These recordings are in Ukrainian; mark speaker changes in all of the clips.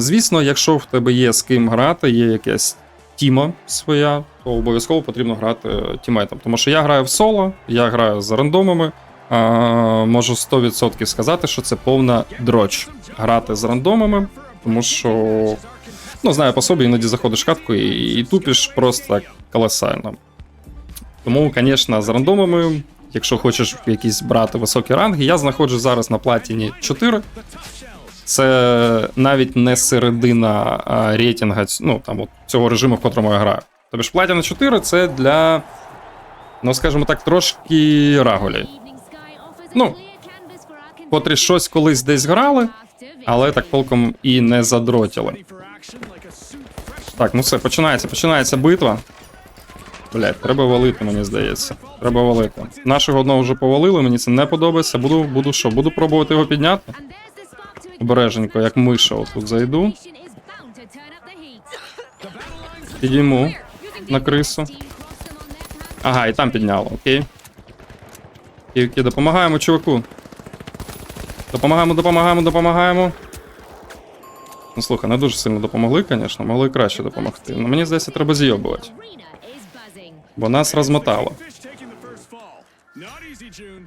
Speaker 1: Звісно, якщо в тебе є з ким грати, є якась тіма своя, то обов'язково потрібно грати е, тімейтом. Тому що я граю в соло, я граю з рандомами. А, можу 100% сказати, що це повна дроч грати з рандомами, тому що ну, знаю по собі, іноді заходиш в катку і, і тупиш просто колосально. Тому, звісно, з рандомами, якщо хочеш якісь брати високі ранги, я знаходжусь зараз на платіні 4. Це навіть не середина рейтинга ну, там, от, цього режиму, в котрому я граю. Тобто платіна 4 це для, ну скажімо так, трошки раголі.
Speaker 2: Ну,
Speaker 1: Котрі щось колись десь грали, але так толком і не задротіли. Так, ну все, починається, починається битва. Блять, треба валити, мені здається. Треба валити. Нашого одного вже повалили, мені це не подобається. Буду, буду що, буду пробувати його підняти. Обереженько, як миша, отут зайду. Підійму на крису. Ага, і там підняло, окей. Окей, окей, допомагаємо, чуваку. Допомагаємо, допомагаємо, допомагаємо. Ну слухай, не дуже сильно допомогли, звісно, могли краще допомогти. Ну мені здається, треба зйобувати, бо нас розмотало.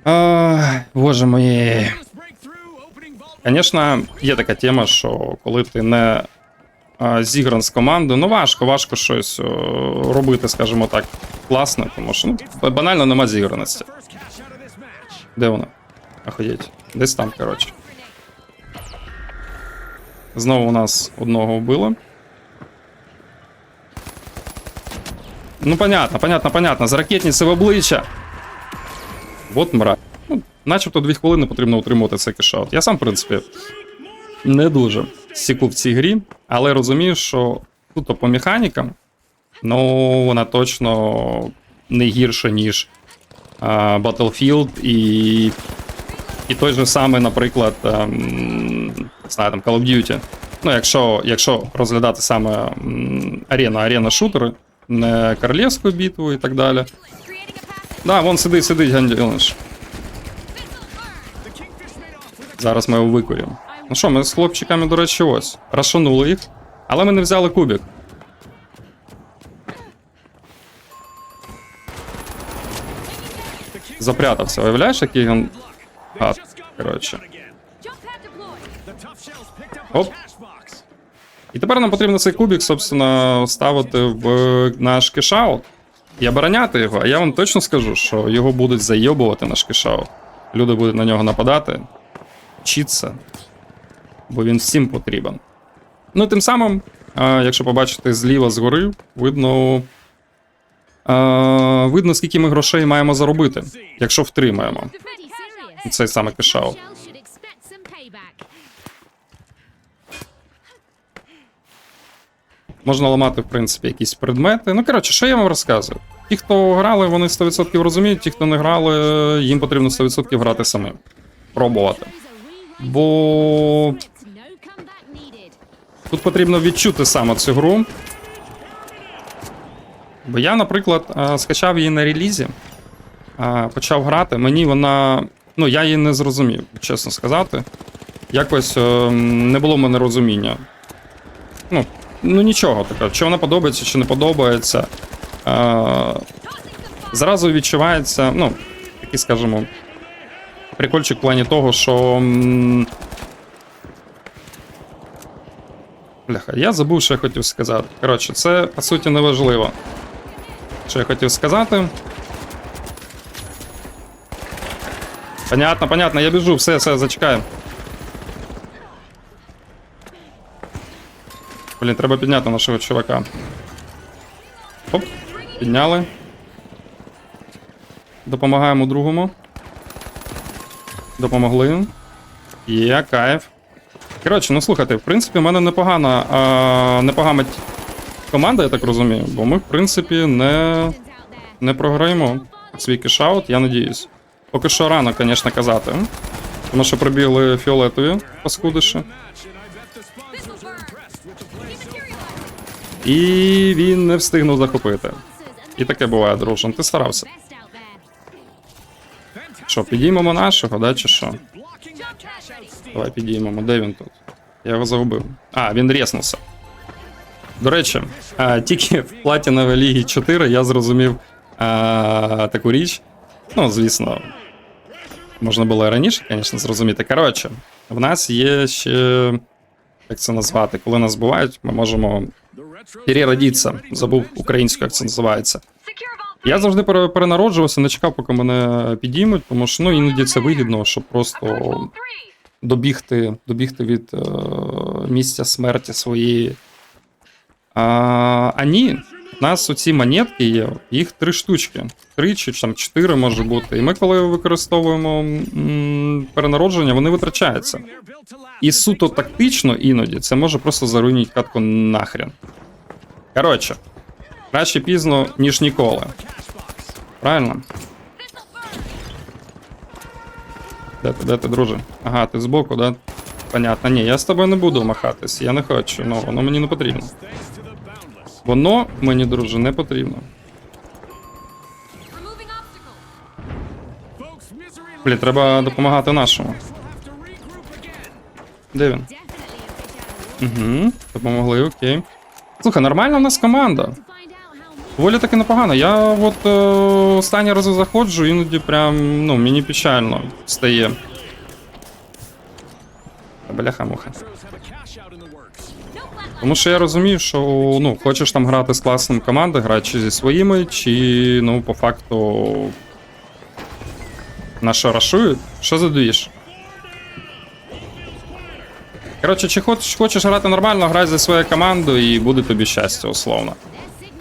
Speaker 1: А, боже мої. Звісно, є така тема, що коли ти не зігран з командою, ну важко, важко щось робити, скажімо так, класно, тому що ну, банально нема зіграності. Де вона? Охуєть. Десь там, коротше. Знову у нас одного вбило. Ну, понятно, понятно, понятно. За ракетниці в обличчя. От мразь. Начебто дві хвилини потрібно утримувати цей кешаут. Я сам, в принципі, не дуже сіку в цій грі, але розумію, що тут по механікам, ну, вона точно не гірша, ніж а, Battlefield і, і той же самий, наприклад, ем, не знаю, там Call of Duty. Ну, якщо, якщо розглядати саме арена, арена шутери, не королівську битву і так далі. Да, вон сидить, сидить гандіониш. Зараз ми його викуримо. Ну що, ми з хлопчиками, до речі, ось. Розшанули їх, але ми не взяли кубик. Запрятався, уявляєш, який він гад. Коротше. Оп. І тепер нам потрібно цей кубик, собственно, ставити в наш кешаут і обороняти його. А я вам точно скажу, що його будуть зайобувати наш кешаут. Люди будуть на нього нападати, вчитися, бо він всім потрібен. Ну, тим самим, а, якщо побачите зліва згори, видно. А, видно, скільки ми грошей маємо заробити, якщо втримаємо. Цей саме кешаут. Можна ламати, в принципі, якісь предмети. Ну, коротше, що я вам розказую? Ті, хто грали, вони 100% розуміють, ті, хто не грали, їм потрібно 100% грати самим. Пробувати. Бо тут потрібно відчути саме цю гру. Бо я, наприклад, скачав її на релізі, почав грати. Мені вона. Ну, я її не зрозумів, чесно сказати. Якось е, не було в мене розуміння. Ну, ну нічого таке, чи вона подобається, чи не подобається. Е, зразу відчувається, ну, такий, скажімо, прикольчик в плані того, що. Бляха, я забув, що я хотів сказати. Коротше, це по суті не важливо. Що я хотів сказати. Понятно, понятно, я біжу, все, все, зачекаю. Блін, треба підняти нашого чувака. Оп, підняли. Допомагаємо другому. Допомогли. Є, кайф. Коротше, ну слухайте, в принципі, в мене непогана, а, непогана команда, я так розумію, бо ми, в принципі, не, не програємо свій кешаут, я надіюсь. Поки що рано, звісно, казати. Тому що пробігли фіолетові паскудиші. І він не встигнув захопити. І таке буває, дружин. Ти старався. Що, підіймемо нашого, да, чи що? Давай підіймемо. Де він тут? Я його загубив. А, він резнувся. До речі, тільки в Платіновій Лігі 4 я зрозумів а, таку річ. Ну, звісно, можна було і раніше, звісно, зрозуміти. Коротше, в нас є ще. Як це назвати? Коли нас бувають, ми можемо переродитися. Забув українською, як це називається. Я завжди перенароджувався, не чекав, поки мене підіймуть, тому що ну, іноді це вигідно, щоб просто добігти, добігти від е, місця смерті своєї. А, а ні, у нас оці монетки є, їх три штучки. Три чи там чотири може бути. І ми, коли використовуємо м, перенародження, вони витрачаються. І суто тактично іноді це може просто заруйнити катку нахрен. Коротше, краще пізно, ніж ніколи. Правильно? Де ти, де ти, друже? Ага, ти збоку, да? Понятно. Ні, я з тобою не буду махатись, я не хочу, ну воно мені не потрібно. Воно мені, друже, не потрібно. Блін, треба допомагати нашому. Де він? Угу, допомогли, окей. Слухай, нормальна в нас команда. Доволі таки непогано. Я от е, останні рази заходжу, іноді прям, ну, мені печально стає. Бляха муха. Тому що я розумію, що ну, хочеш там грати з класним командою, грати чи зі своїми, чи ну, по факту. На що рашують? Що за двіж? Коротше, чи хочеш, хочеш грати нормально, грай за свою команду і буде тобі щастя, условно.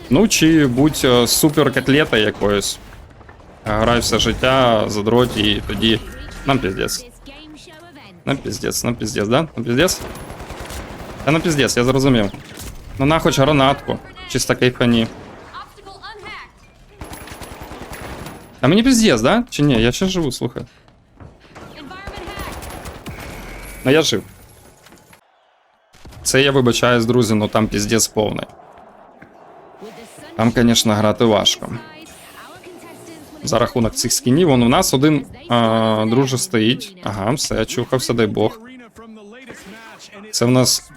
Speaker 1: Ну, чи будь е, супер котлета якоюсь. Грай все життя, задроть, і тоді. Нам піздець. Нам піздець, нам піздець, да? Нам піздець? Та нам піздець, я зрозумів. Ну на хоч гранатку. Чисто кайфані.
Speaker 2: Obstacle unhacked.
Speaker 1: А мені піздець, да? Чи ні? Я ще живу, слухай.
Speaker 2: Environment hacked.
Speaker 1: Ну я жив. Це я вибачаюсь, друзі, ну там піздець повний. Там, звісно, грати важко. За рахунок цих скінів, вон у нас один а, друже стоїть. Ага, все, чухався, дай Бог. Це в нас.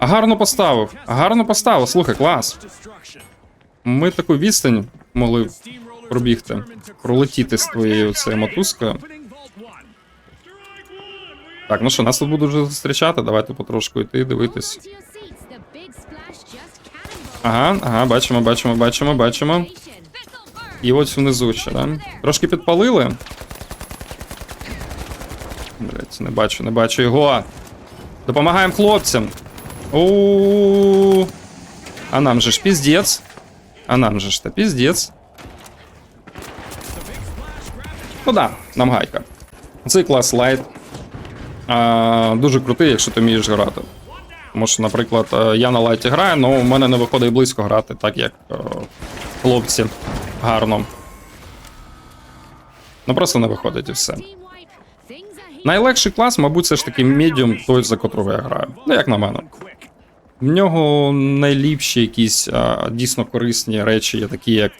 Speaker 1: Гарно поставив. Гарно поставив. Слухай, клас. Ми таку відстань могли пробігти, пролетіти з твоєю цією мотузкою. Так, ну що, нас тут будуть вже зустрічати. Давайте потрошку йти, дивитись. Ага, ага, бачимо, бачимо, бачимо, бачимо. І ось внизу ще, да? Трошки підпалили. Блять, не бачу, не бачу його. Допомагаємо хлопцям. у А нам же ж піздець. А нам же ж та піздець. Ну да, нам гайка. Цей клас лайт. А, дуже крутий, якщо ти вмієш грати. Тому що, наприклад, е, я на лайті граю, але у мене не виходить близько грати, так як е, хлопці гарно. Ну просто не виходить і все. Найлегший клас, мабуть, це ж таки медіум, той, за котрого я граю. Ну, як на мене. В нього найліпші якісь а, дійсно корисні речі є такі, як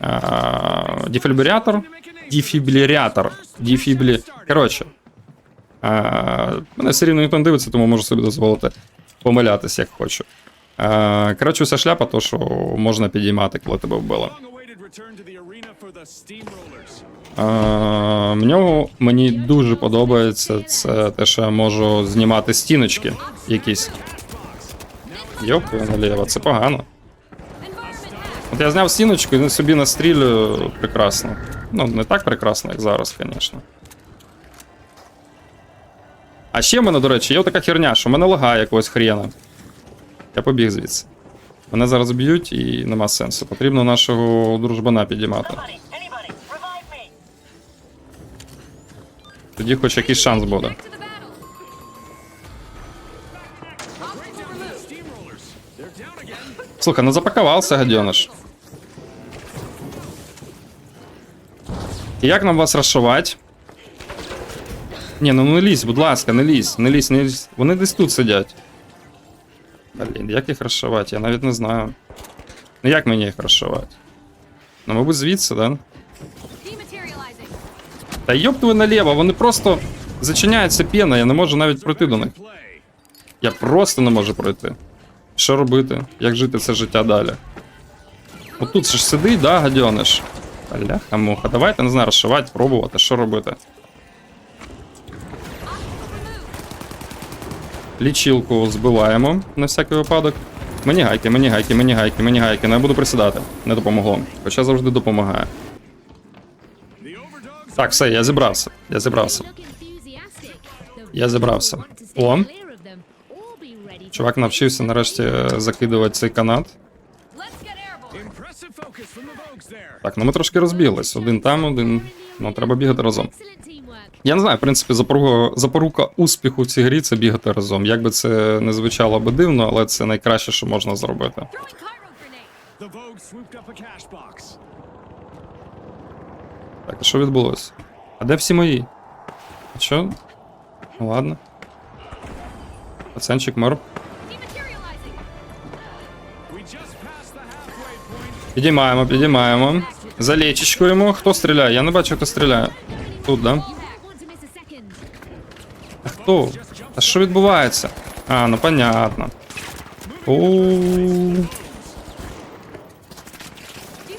Speaker 1: а, дефібрилятор. Дефібрилятор. Дефіблі... Коротше. А, мене все рівно ніхто не дивиться, тому можу собі дозволити помилятися, як хочу. А, коротше, вся шляпа, то що можна підіймати, коли тебе вбили. А, в нього мені дуже подобається це те, що я можу знімати стіночки якісь. Йоп, наліво, це погано. От я зняв стіночку і собі настрілюю прекрасно. Ну, не так прекрасно, як зараз, звісно. А ще в мене, до речі, є така херня, що в мене лагає якогось хрена. Я побіг звідси. Мене зараз б'ють і нема сенсу. Потрібно нашого дружбана підіймати. Тоді хоч якийсь шанс буде. Слухай, ну запакувався, гадьониш. Як нам вас розшивати? Ні, ну не лізь, будь ласка, не лізь, не лізь, не лізь. Вони десь тут сидять. Блін, як їх розшивати? Я навіть не знаю. Ну як мені їх розшивати? Ну, мабуть, звідси, да? Та йоп твою наліво, вони просто зачиняються пена, я не можу навіть пройти до них. Я просто не можу пройти. Що робити? Як жити це життя далі? Отут же ж сидить, да, гадьониш? Бляха муха. Давайте не знаю, розшивати, пробувати, що робити. Лічилку збиваємо на всякий випадок. Мені гайки, мені гайки, мені гайки, мені гайки. Не буду присідати. Не допомогло. Хоча завжди допомагає. Так, все, я зібрався. Я зібрався. Я зібрався. О. Чувак навчився нарешті е, закидувати цей канат. Так, ну ми трошки розбіглись. Один там, один. Ну, треба бігати разом. Я не знаю, в принципі, запорука, запорука успіху в цій грі це бігати разом. Як би це не звучало би дивно, але це найкраще, що можна зробити. Так, а що відбулося? А де всі мої? А що? Ну ладно. Пацанчик мер. Підіймаємо, підіймаємо. За лічечкуємо. Хто стріляє? Я не бачу, хто стріляє. Тут, да? Хто? А що відбувається? А, ну понятно.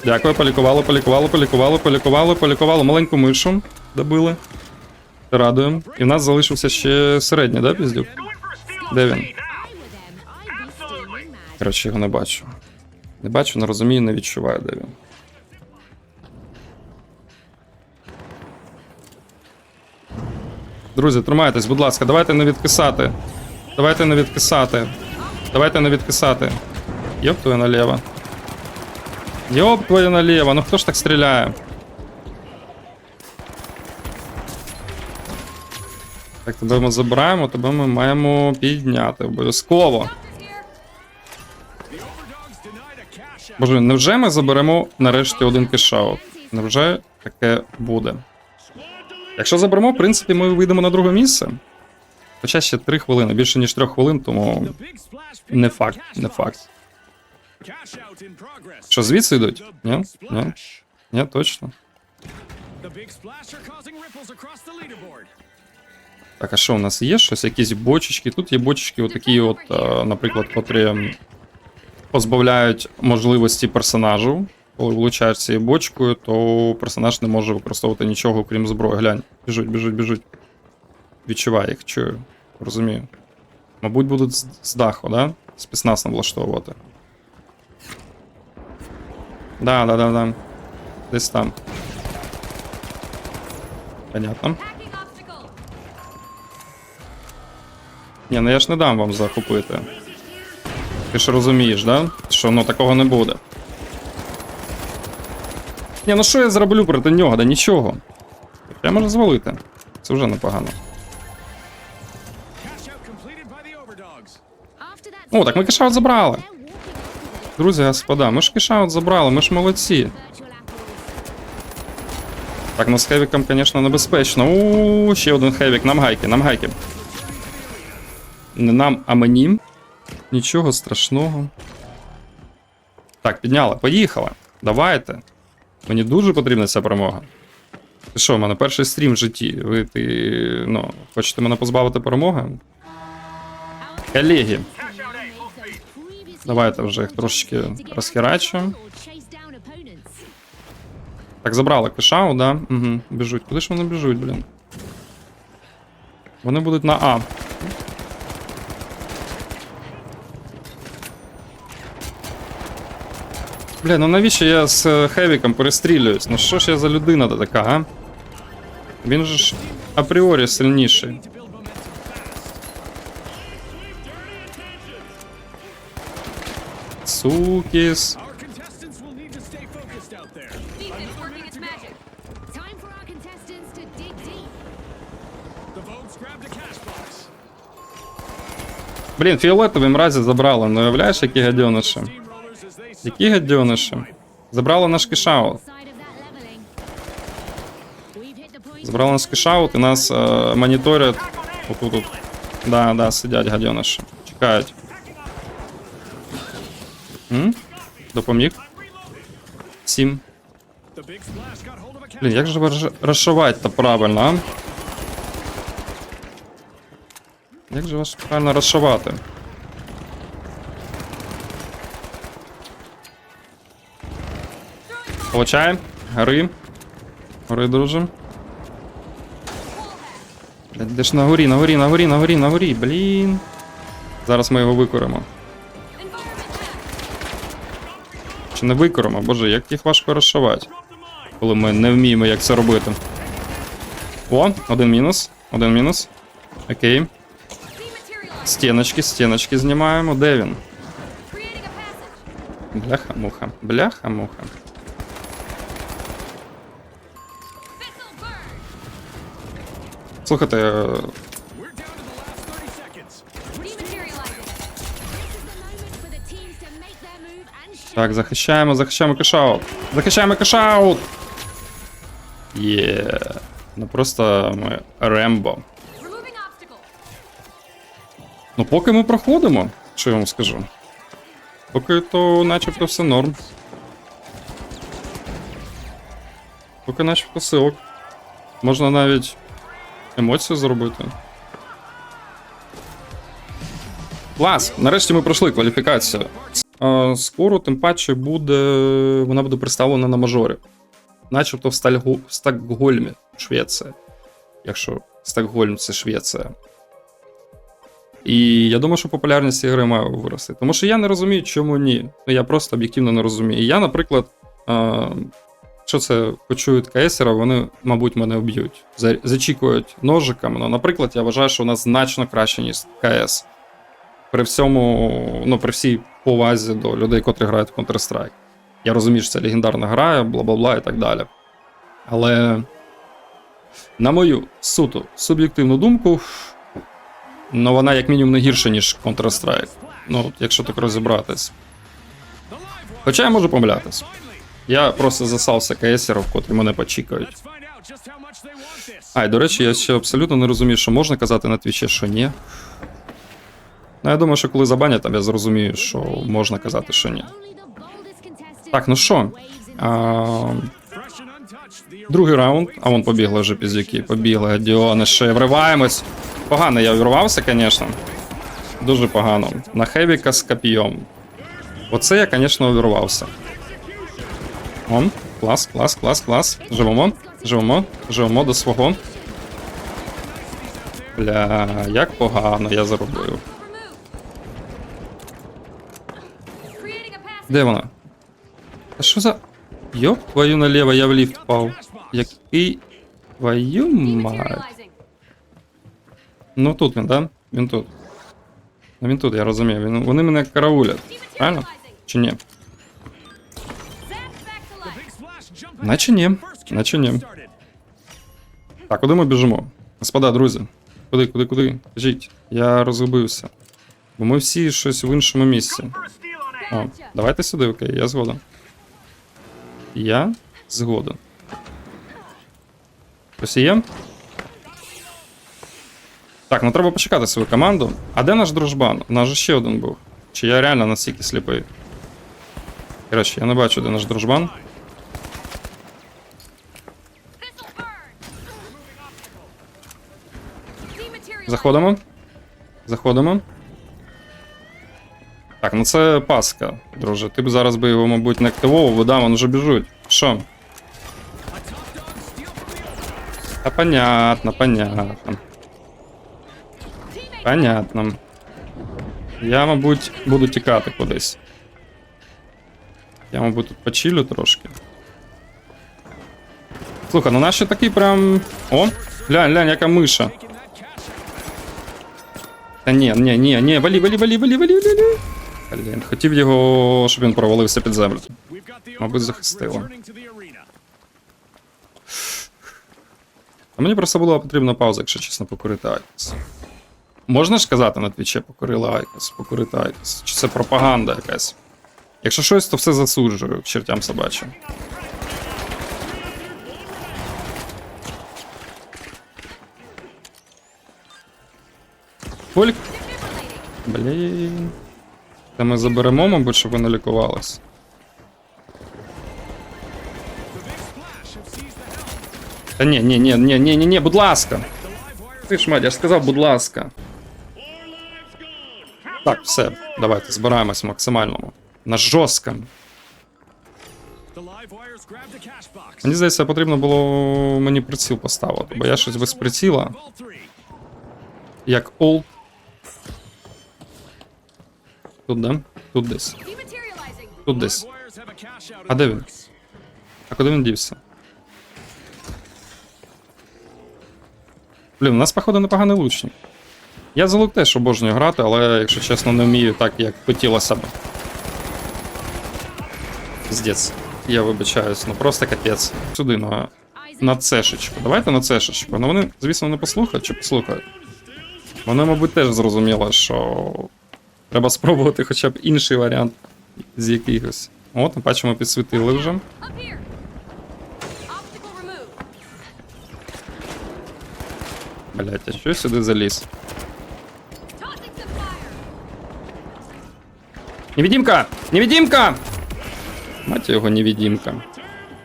Speaker 1: Дякую, полікували, полікували, полікували, полікували, полікували. Маленьку мишу добили. Радуємо. І в нас залишився ще середній, да, піздюк? Де він? Коротше, його не бачу. Не бачу, не розумію, не відчуваю, де він. Друзі, тримайтесь, будь ласка, давайте не відкисати. Давайте не відкисати. Давайте не відкисати. Йоп твоє наліво. Йоп твоє наліво, ну хто ж так стріляє? Так, тебе ми забираємо, тебе ми маємо підняти обов'язково. Боже, невже ми заберемо нарешті один кешаут? Невже таке буде? Якщо заберемо, в принципі, ми вийдемо на друге місце. Хоча ще 3 хвилини, більше ніж 3 хвилин, тому не факт, не факт. Що звідси йдуть? Ні? Ні? Ні, точно. Так, а що у нас є щось? Якісь бочечки? Тут є бочечки, отакі, от, е, наприклад, котрі позбавляють можливості персонажу. Влучаєш цією бочкою, то персонаж не може використовувати нічого, крім зброї. Глянь, біжуть, біжуть, біжуть. Відчуваю їх, чую. Розумію. Мабуть, будуть з, з даху, да? Спецназ влаштовувати. Да, да, да, да. Десь там. Понятно. Ні, ну я ж не дам вам захопити. Ти ж розумієш, да? Що ну такого не буде. Ні, ну що я зроблю проти нього? Да нічого. Я можу звалити. Це вже непогано. О, так ми кешаут забрали. Друзі, господа, ми ж кешаут забрали, ми ж молодці. Так, ну з хевіком, звісно, небезпечно. У ще один хевік, нам гайки, нам гайки. Не нам, а мені. Нічого страшного. Так, підняла, поїхала. Давайте. Мені дуже потрібна ця перемога. Ти що, в мене перший стрім в житті. Ви ти. ну, хочете мене позбавити перемоги? Колеги,
Speaker 3: Давайте вже їх трошечки розхерачу.
Speaker 1: Так, забрали кешау, да? Угу, біжуть. Куди ж вони біжуть, блін? Вони будуть на А. Бля, ну навіщо я з е, Хевіком перестрілююсь? Ну що ж я за людина та така, а? Він же ж апріорі сильніший. Сукіс. Блін, фіолетові мразі забрали. Ну уявляєш, які гадьониші? Які гадьониші? Забрали наш кешаут. Забрали наш кешаут і нас е, моніторять. Отут. -от. Да, да, сидять гадьониші. Чекають. М? Допоміг. Сім. Блін, як же розшивати то правильно, а? Як же вас правильно розшивати? Получаємо. Гори. Гори, друже. Блядь, де ж на горі, на горі, на горі, на горі, на горі, блін. Зараз ми його викоримо. Чи не викоримо? Боже, як їх важко розшивати, коли ми не вміємо, як це робити. О, один мінус. Один мінус. Окей. Стіночки, стіночки знімаємо. Де він? Бляха-муха. Бляха-муха.
Speaker 2: Dematerializing.
Speaker 1: так, захищаємо, захищаємо кешаут. Захищаємо кешаут! Є. Ну просто ми Рембо. Ну, поки ми проходимо, що я вам скажу. Поки то начебто все норм. Поки начебто силок. Можна навіть емоцію зробити. Клас! Нарешті ми пройшли кваліфікацію. Скоро, тим паче, буде. Вона буде представлена на мажорі. Начебто в, Стальгу... в Стокгольмі, Швеція. Якщо Стокгольм це Швеція. І я думаю, що популярність цієї гри має вирости. Тому що я не розумію, чому ні. Ну я просто об'єктивно не розумію. Я, наприклад, а, що це почують КСера, вони, мабуть, мене вб'ють. Зачікують ножиками. Ну, наприклад, я вважаю, що вона значно краще, ніж КС. При всьому, ну, при всій повазі до людей, котрі грають в Counter-Strike. Я розумію, що це легендарна гра, бла бла бла і так далі. Але, на мою суто суб'єктивну думку, ну вона як мінімум не гірша, ніж Counter-Strike. Ну, якщо так розібратись. Хоча я можу помилятись. Я просто засався кейсерів, котрі мене почікають.
Speaker 4: Let's find out just how much they want this.
Speaker 1: А, і до речі, я ще абсолютно не розумію, що можна казати на твічі, що ні. Ну, я думаю, що коли забанять, там я зрозумію, що можна казати, що ні. Так, ну що? А, другий раунд, а вон побігли вже піздюки, побігли, Діони ще вриваємось. Погано я вірвався, звісно. Дуже погано. На Хевіка з копійом. Оце я, звісно, увірвався. О, клас, клас, клас, клас. Живемо, живемо, живемо до свого. Бля, як погано я
Speaker 2: passage.
Speaker 1: Де вона? А що за. Йоп, твою наліво, я в ліфт впав. Який. Твою мать. Ну тут він, да? Він тут. Ну він тут, я розумію. Вони мене караулять. Правильно? Чи ні? Наче ні. Наче ні. Так, куди ми біжимо? Господа, друзі. Куди, куди, куди? Кажіть, я розгубився. Бо ми всі щось в іншому місці. О, давайте сюди, окей, я згоден. Я згоден. Хтось є? Так, ну треба почекати свою команду. А де наш дружбан? У нас же ще один був. Чи я реально настільки сліпий? Коротше, я не бачу, де наш дружбан. Заходимо. Заходимо. Так, ну це паска, друже. Ти б зараз би його, мабуть, не активовував, да, вони вже біжуть. Що? Та понятно, понятно. Понятно. Я, мабуть, буду тікати кудись. Я, мабуть, тут почилю трошки. Слухай, ну наші такий прям. О! Глянь, глянь, яка миша. Та ні, ні, ні, ні, валі, валі, валі, валі, валі, валі. Блін, хотів його, щоб він провалився під землю. Мабуть, захистило. А мені просто була потрібна пауза, якщо чесно, покурити Айкос. Можна ж сказати на твіче покурила Айкос, покурити Айкос? Чи це пропаганда якась? Якщо щось, то все засуджую чертям собачим. Кольк? Блін. Та ми заберемо, мабуть, щоб ви не лікувались. Та ні, ні, ні, ні, ні, ні, ні, будь ласка. Ти ж мать, я ж сказав, будь ласка. Так, все, давайте збираємось максимальному. На жорсткому. Мені здається, потрібно було мені приціл поставити, бо я щось без приціла, як олд. Тут де? Тут десь. Тут десь. А де він? А куди він дівся? Блін, у нас, походу, непоганий лучник. Я за лук теж обожнюю грати, але, якщо чесно, не вмію так, як хотілося б. Піздець. Я вибачаюсь, ну просто капець. Сюди на, на цешечку. Давайте на цешечку. Ну вони, звісно, не послухають чи послухають. Вони, мабуть, теж зрозуміли, що треба спробувати хоча б інший варіант з якихось. От, бачимо, підсвітили вже. Блять, а що я сюди заліз? Невидимка! Невидимка! Мать його невидимка.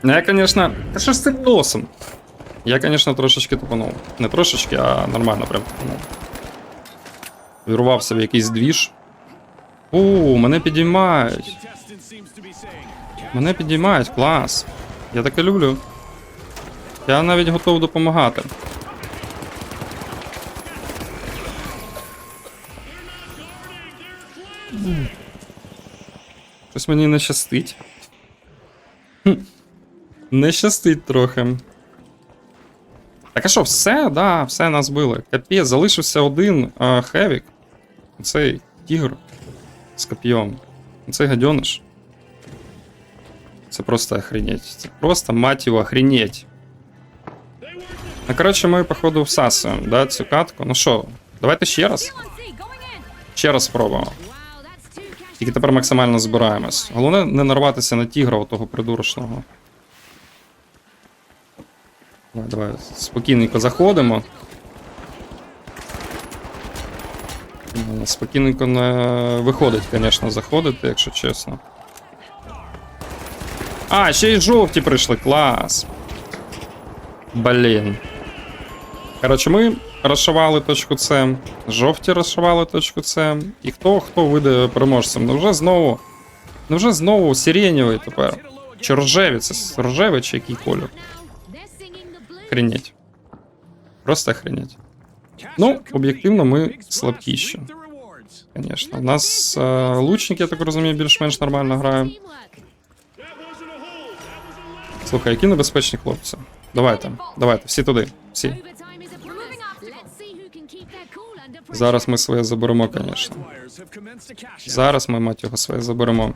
Speaker 1: Ну, я, конечно... Та що ж з цим носом? Я, конечно, трошечки тупанув. Не трошечки, а нормально прям тупанув. Вірувався в якийсь двіж. О, мене підіймають. Мене підіймають, клас. Я таке люблю. Я навіть готов допомагати. Щось мені не щастить. Не щастить трохи. Так а що, все, да, все нас били. Капець, залишився один а, Хевік. Цей тігр з коп'єм. Цей гадьониш. Це просто охренеть. Це просто мать його охренеть. Ну, коротше, ми, походу, всасуємо, да, цю катку. Ну що, давайте ще раз. Ще раз спробуємо. Тільки тепер максимально збираємось. Головне не нарватися на тігра того придурочного. Давай, давай, спокійненько заходимо. Ну, Спокійненько не виходить, звісно, заходити, якщо чесно. А, ще й жовті прийшли, клас. Блін. Коротше, ми розшивали точку С, жовті розшивали точку С. І хто хто вийде переможцем? Ну вже знову. Ну вже знову сиренєвий тепер. Чи рожеві? Це рожевий чи який колір? Охренеть. Просто охренеть. Ну, об'єктивно, ми слабкіші. Звісно. У нас е, лучник, я так розумію, більш-менш нормально грає. Слухай, які небезпечні хлопці. Давайте, давайте, всі туди. Всі. Зараз ми своє заберемо, звісно. Зараз ми, мать його, своє заберемо.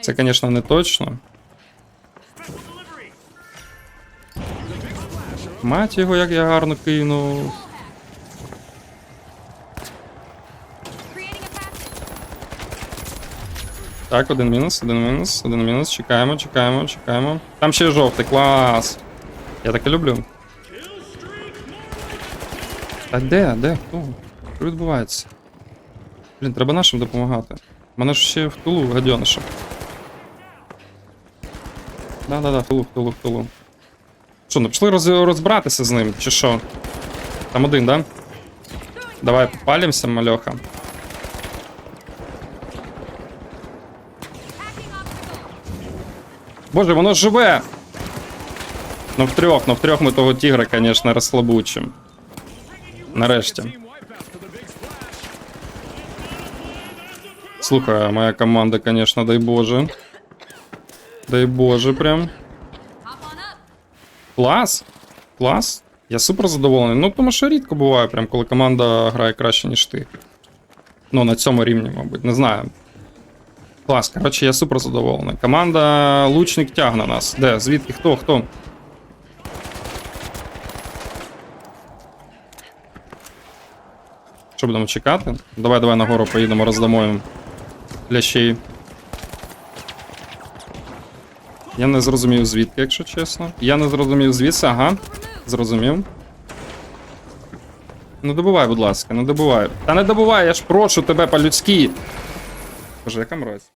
Speaker 1: Це, звісно, не точно. Мать його, як я гарно кинув. Так, один мінус, один мінус, один мінус. Чекаємо, чекаємо, чекаємо. Там ще жовтий, клас. Я таке люблю. Так де, де, хто? Що відбувається? Блін, треба нашим допомагати. Мене ж ще в тулу гадьониша. Да-да-да, в тулу, в тулу, в тулу. Що, не пішли роз... розбиратися з ним, чи що? Там один, да? Давай попалимося, мальоха. Боже, воно живе! Ну в трьох, ну в трьох ми того тігра, звісно, розхлобучим. Нарешті. Слухай, моя команда, звісно, дай Боже. Дай Боже, прям. Клас! Клас. Я супер задоволений. Ну, тому що рідко буває, прям коли команда грає краще, ніж ти. Ну, на цьому рівні, мабуть, не знаю. Клас, коротше, я супер задоволений. Команда лучник тягне нас. Де? Звідки? Хто? Хто? Що будемо чекати? Давай, давай нагору поїдемо, роздамо їм лящей. Я не зрозумів звідки, якщо чесно. Я не зрозумів звідси, ага. Зрозумів. Не добувай, будь ласка, не добувай. Та не добувай, я ж прошу тебе по-людськи. Боже, яка мразь.